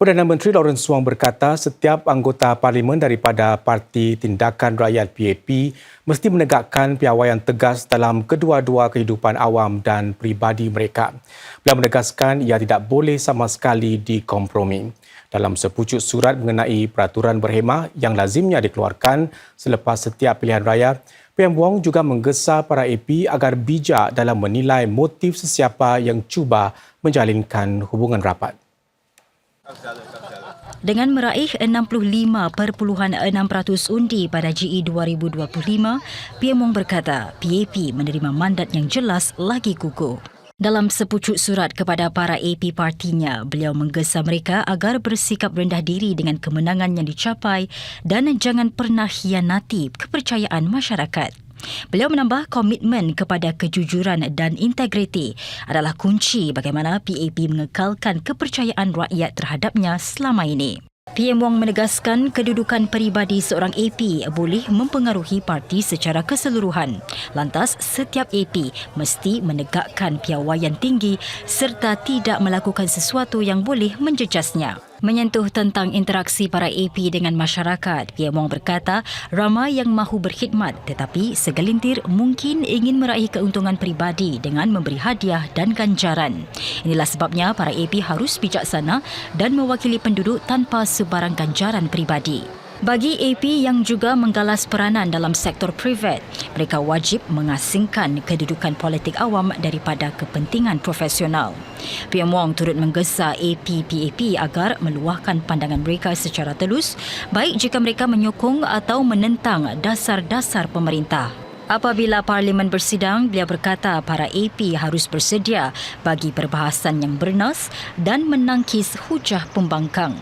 Perdana Menteri Lawrence Wong berkata setiap anggota parlimen daripada Parti Tindakan Rakyat PAP mesti menegakkan piawaian tegas dalam kedua-dua kehidupan awam dan peribadi mereka. Beliau menegaskan ia tidak boleh sama sekali dikompromi. Dalam sepucuk surat mengenai peraturan berhemah yang lazimnya dikeluarkan selepas setiap pilihan raya, PM Wong juga menggesa para AP agar bijak dalam menilai motif sesiapa yang cuba menjalinkan hubungan rapat. Dengan meraih 65.6% undi pada GE 2025, PM Wong berkata PAP menerima mandat yang jelas lagi kukuh. Dalam sepucuk surat kepada para AP partinya, beliau menggesa mereka agar bersikap rendah diri dengan kemenangan yang dicapai dan jangan pernah hianati kepercayaan masyarakat. Beliau menambah komitmen kepada kejujuran dan integriti adalah kunci bagaimana PAP mengekalkan kepercayaan rakyat terhadapnya selama ini. PM Wong menegaskan kedudukan peribadi seorang AP boleh mempengaruhi parti secara keseluruhan. Lantas, setiap AP mesti menegakkan piawaian tinggi serta tidak melakukan sesuatu yang boleh menjejasnya. Menyentuh tentang interaksi para AP dengan masyarakat, PM Wong berkata ramai yang mahu berkhidmat tetapi segelintir mungkin ingin meraih keuntungan peribadi dengan memberi hadiah dan ganjaran. Inilah sebabnya para AP harus bijaksana dan mewakili penduduk tanpa sebarang ganjaran peribadi. Bagi AP yang juga menggalas peranan dalam sektor privat, mereka wajib mengasingkan kedudukan politik awam daripada kepentingan profesional. PM Wong turut menggesa AP-PAP agar meluahkan pandangan mereka secara telus, baik jika mereka menyokong atau menentang dasar-dasar pemerintah. Apabila parlimen bersidang, beliau berkata para AP harus bersedia bagi perbahasan yang bernas dan menangkis hujah pembangkang.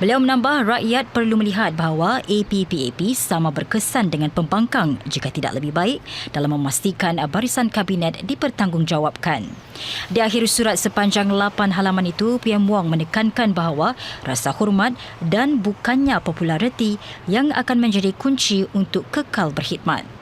Beliau menambah rakyat perlu melihat bahawa AP-PAP sama berkesan dengan pembangkang jika tidak lebih baik dalam memastikan barisan kabinet dipertanggungjawabkan. Di akhir surat sepanjang 8 halaman itu, PM Wong menekankan bahawa rasa hormat dan bukannya populariti yang akan menjadi kunci untuk kekal berkhidmat.